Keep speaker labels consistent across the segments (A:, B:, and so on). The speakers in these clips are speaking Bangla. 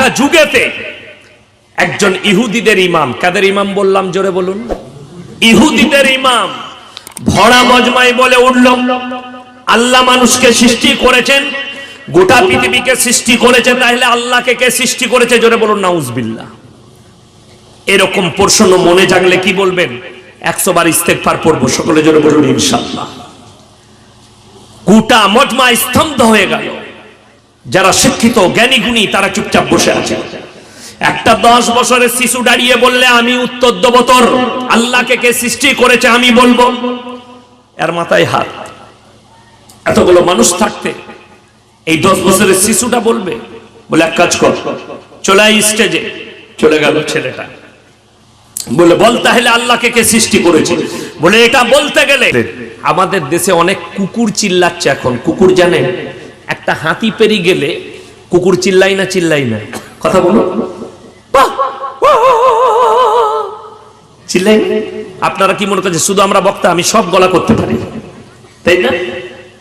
A: একটা যুগেতে একজন ইহুদিদের ইমাম, কাদের ইমাম বললাম জোরে বলুন? ইহুদিদের ইমাম ভরা মজমাই বলে উঠল, আল্লাহ মানুষকে সৃষ্টি করেছেন, গোটা পৃথিবীকে সৃষ্টি করেছে, তাহলে আল্লাহকে কে সৃষ্টি করেছে জোরে বলুন, নাউজবিল্লাহ। এরকম প্রশ্ন মনে জাগলে কি বলবেন? একশো বার ইস্তেকফার পড়ব, সকলে জোরে বলুন ইনশাল্লাহ গোটা মজমা স্তব্ধ হয়ে গেল। যারা শিক্ষিত, জ্ঞানী, গুণী, তারা চুপচাপ বসে আছে। একটা দশ বছরের শিশু দাঁড়িয়ে বললে, আমি উত্তর দেবতর আল্লাহকে কে সৃষ্টি করেছে আমি বলব। এর মাথায় হাত। এতগুলো মানুষ থাকতে এই দশ বছরের শিশুটা বলবে, বলে, এক কাজ কর। চলে স্টেজে চলে গেল ছেলেটা। বলে, বল তাহলে আল্লাহকে কে সৃষ্টি করেছে? বলে, এটা বলতে গেলে আমাদের দেশে অনেক কুকুর চিল্লাচ্ছে এখন। কুকুর জানেন একটা হাতি পেরি গেলে কুকুর চিল্লাই না চিল্লাই না? কথা বাহ! চিল্লাই আপনারা কি মনে করছেন শুধু আমরা বক্তা, আমি সব গলা করতে পারি? তাই না?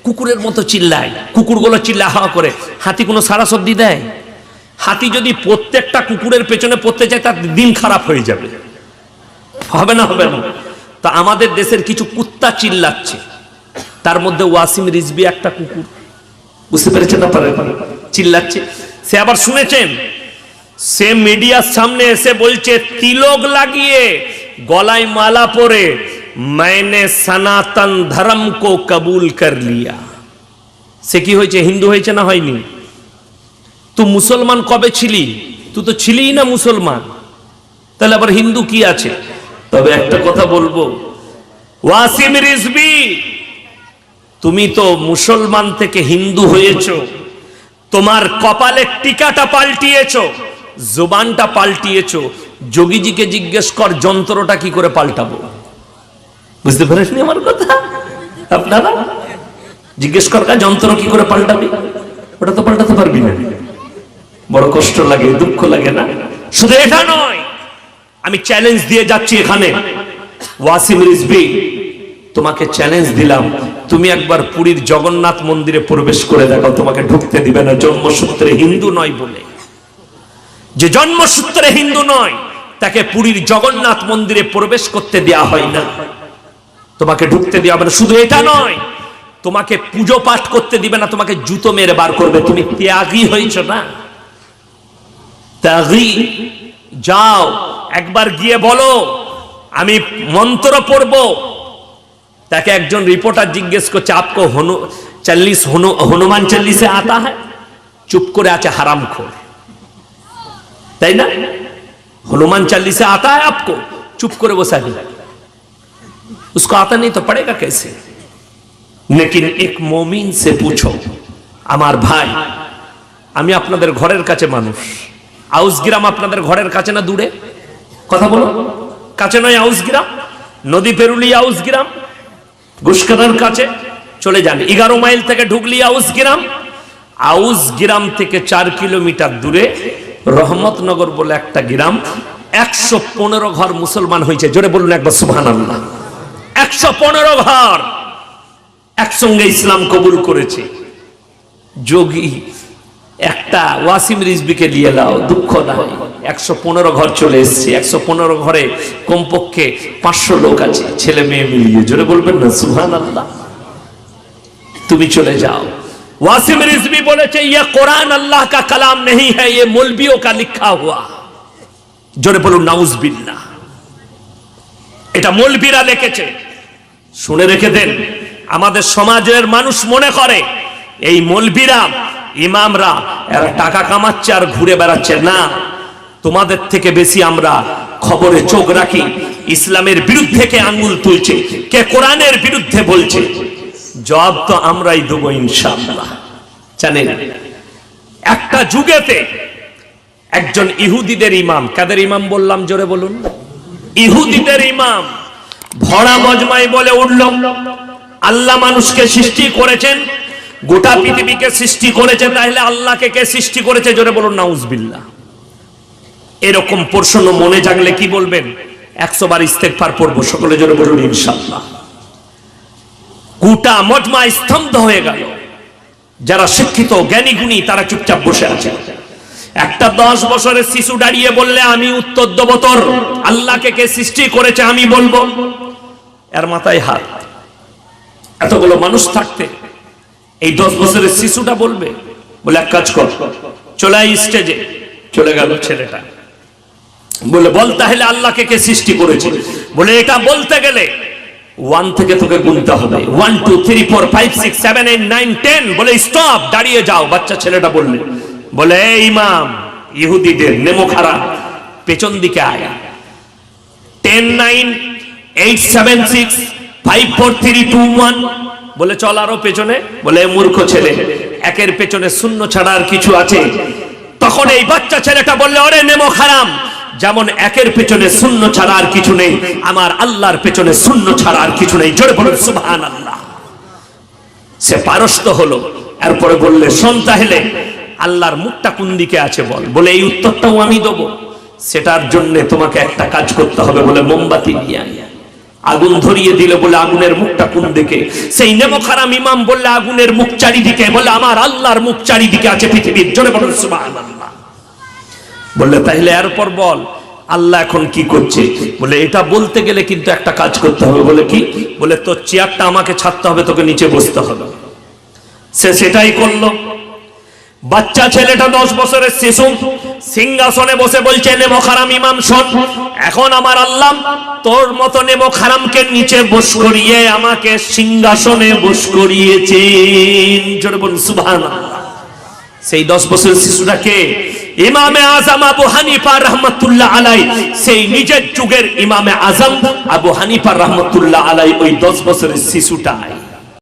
A: কুকুরের মতো চিল্লায়, কুকুরগুলো চিল্লা হাওয়া করে। হাতি কোনো সারা সর্দি দেয়? হাতি যদি প্রত্যেকটা কুকুরের পেছনে পড়তে চায়, তার দিন খারাপ হয়ে যাবে। হবে না হবে না। তা আমাদের দেশের কিছু কুত্তা চিল্লাচ্ছে। তার মধ্যে ওয়াসিম রিজবি একটা কুকুর। বুঝতে পেরেছেন আপনারা চিল্লাচ্ছে। সে আবার শুনেছেন? সে মিডিয়ার সামনে এসে বলছে তিলক লাগিয়ে গলায় মালা পরে मैंने সনাতন ধর্ম কো কবুল কর লিয়া। সে কি হয়েছে হিন্দু হয়েছে না হয়নি? তুই মুসলমান কবে ছিলি? তুই তো ছিলি না মুসলমান। তাহলে আবার হিন্দু কি আছে? তবে একটা কথা বলব। ওয়াসিম রিজবি তুমি তো মুসলমান থেকে হিন্দু হয়েছো। তোমার কপালের টিকাটা পাল্টিয়েছ, জোবানটা পাল্টিয়েছ। যোগীজিকে জিজ্ঞেস কর, যন্ত্রটা কি করে পাল্টাবো? বুঝতে পারেননি আমার কথা? আপনারা? জিজ্ঞেস কর যন্ত্র কি করে পাল্টাবি? ওটা তো পাল্টাতে পারবি না। বড় কষ্ট লাগে, দুঃখ লাগে না? শুধু এটা নয়, আমি চ্যালেঞ্জ দিয়ে যাচ্ছি এখানে। ওয়াসিম রিজবি তোমাকে চ্যালেঞ্জ দিলাম। তুমি একবার পুরীর জগন্নাথ মন্দিরে প্রবেশ করে দেখাও, তোমাকে ঢুকতে দিবে না। জন্মসূত্রে হিন্দু নয় বলে। যে জন্মসূত্রে হিন্দু নয়, তাকে পুরীর জগন্নাথ মন্দিরে প্রবেশ করতে দেয়া হয় না। তোমাকে ঢুকতে দেওয়া হবে না। শুধু এটা নয়, তোমাকে পুজো পাঠ করতে দিবে না, তোমাকে জুতো মেরে বার করবে। তুমি ত্যাগী হয়েছ না? ত্যাগী? যাও, একবার গিয়ে বলো, আমি মন্ত্র পড়ব তাকে একজন রিপোর্টার জিজ্ঞেস করছে আপকো হনু চল্লিশ হনু হনুমান চল্লিশে আতা হয় চুপ করে আছে হারাম খোর তাই না हनुमान चालीसा आता है आपको चुप करे वो साहब उसको आता नहीं तो पड़ेगा कैसे लेकिन एक मोमिन से पूछो আমার ভাই আমি আপনাদের ঘরের কাছে মানুষ আউস গ্রাম আপনাদের ঘরের কাছে না দূরে কথা বলো কাছে নয় আউস গ্রাম নদী পেরুলি আউস গুসকানার কাছে চলে যান। এগারো মাইল থেকে ঢুকলি আউস গ্রাম। আউস গ্রাম থেকে চার কিলোমিটার দূরে রহমতনগর বলে একটা গ্রাম। একশো পনেরো ঘর মুসলমান হয়েছে। জোরে বলুন একবার সুহান আল্লাহ একশো পনেরো ঘর একসঙ্গে ইসলাম কবুল করেছে। যোগী একটা ওয়াসিম রিজবিকে নিয়ে লাও দুঃখ নাই। একশো পনেরো ঘর চলে এসছে একশো পনেরো ঘরে কমপক্ষে পাঁচশো লোক আছে ছেলে মেয়ে মিলিয়ে জোরে বলবেন না সুহান আল্লাহ তুমি চলে যাও वासिम रिजवी बोले चे ये कुरान अल्लाह का कलाम नहीं है ये मौलवियों का लिखा हुआ জোরে বলুন নাউজ বিল্লা এটা মৌলবীরা লিখেছে শুনে রেখে দেন আমাদের সমাজের মানুষ মনে করে এই মৌলবীরা ইমামরা এরা টাকা কামাচ্ছে আর ঘুরে বেড়াচ্ছে না তোমাদের থেকে বেশি আমরা খবরে চোখ রাখি। ইসলামের বিরুদ্ধে কে আঙ্গুল তুলছে? কে কোরআনের বিরুদ্ধে বলছে? জবাব তো আমরাই দেবো ইনশাআল্লাহ। জানেন, একটা যুগেতে একজন ইহুদিদের ইমাম, কাদের ইমাম বললাম জোরে বলুন? ইহুদিদের ইমাম ভরা মজমাই বলে উঠল, আল্লাহ মানুষকে সৃষ্টি করেছেন, গোটা পৃথিবীকে সৃষ্টি করেছে তাহলে আল্লাহকে কে সৃষ্টি করেছে? জোরে বলুন, নাউজবিল্লাহ। এরকম প্রশ্ন মনে জাগলে কি বলবেন? একশো বার ইস্তেকফার পড়ব, সকলে জোরে বলুন, ইনশাআল্লাহ। গোটা মজমা স্তব্ধ হয়ে গেল। যারা শিক্ষিত, জ্ঞানী, গুণী, তারা চুপচাপ বসে আছে। একটা দশ বছরের শিশু দাঁড়িয়ে বললে, আমি উত্তর দেবো তোর। আল্লাহকে কে সৃষ্টি করেছে আমি বলব। এর মাথায় হাত। এতগুলো মানুষ থাকতে এই দশ বছরের শিশুটা বলবে, বলে, এক কাজ কর। চলে স্টেজে চলে গেল ছেলেটা। বলে, বল তাহলে আল্লাহকে কে সৃষ্টি করেছে? বলে, এটা বলতে গেলে ওয়ান থেকে তোকে গুনতে হবে। One two three four five six seven eight nine ten বলে স্টপ দাঁড়িয়ে যাও, বাচ্চা ছেলেটা বললে। বলে ইমাম, ইহুদিদের নেমো খারাপ পেছন দিকে ten nine eight seven six five four three two one বলে, চল আরও পেছনে। বলে, মূর্খ ছেলে, একের পেছনে শূন্য ছাড়া আর কিছু আছে? তখন এই বাচ্চা ছেলেটা বললে ওরে নেমো খারাম যেমন একের পেছনে শূন্য ছাড়া কিছু নেই, আমার আল্লাহর পেছনে শূন্য ছাড়া আর কিছু নেই। জোরে বলুন সুবহান আল্লাহ সে পারস্ত হলো, এরপরে বললে, শোন তাহলে, আল্লাহর মুখটা কোন দিকে আছে বল? বলে, এই উত্তরটাও আমি দেবো। সেটার জন্য তোমাকে একটা কাজ করতে হবে বলে মোমবাতি নিয়ে আয়। আগুন ধরিয়ে দিলে বলে, আগুনের মুখটা কোন দিকে? সেই নেমখারাম ইমাম বললে, আগুনের মুখ চারিদিকে। বলে, আমার আল্লাহর মুখ চারিদিকে আছে পৃথিবীর। জোরে বলুন, সুবহানাল্লাহ। বললে, তাহলে এরপর বল। আল্লাহ এখন কি করছে? বলে, এটা বলতে গেলে কিন্তু একটা কাজ করতে হবে। বলে, কি? বলে, তোর চেয়ারটা আমাকে ছাড়তে হবে, তোকে নিচে বসতে হবে। সে সেটাই করল। বাচ্চা ছেলেটা দশ বছরের শিশু, সিংহাসনে বসে বলছে, নেমো খারাম ইমাম, শোন। এখন আমার আল্লাহ তোর মতো নেমো খারামকে নিচে বস করিয়ে আমাকে সিংহাসনে বস করিয়েছেন। জোরে বলুন, সুবহানাল্লাহ। সেই দশ বছরের শিশুটাকে ইমামে আজম আবু হানিফা রহমতুল্লাহ আলাই, সেই নিজের যুগের ইমামে আজম আবু হানিফা রহমতুল্লাহ আলাই ওই দশ বছরের শিশুটাই।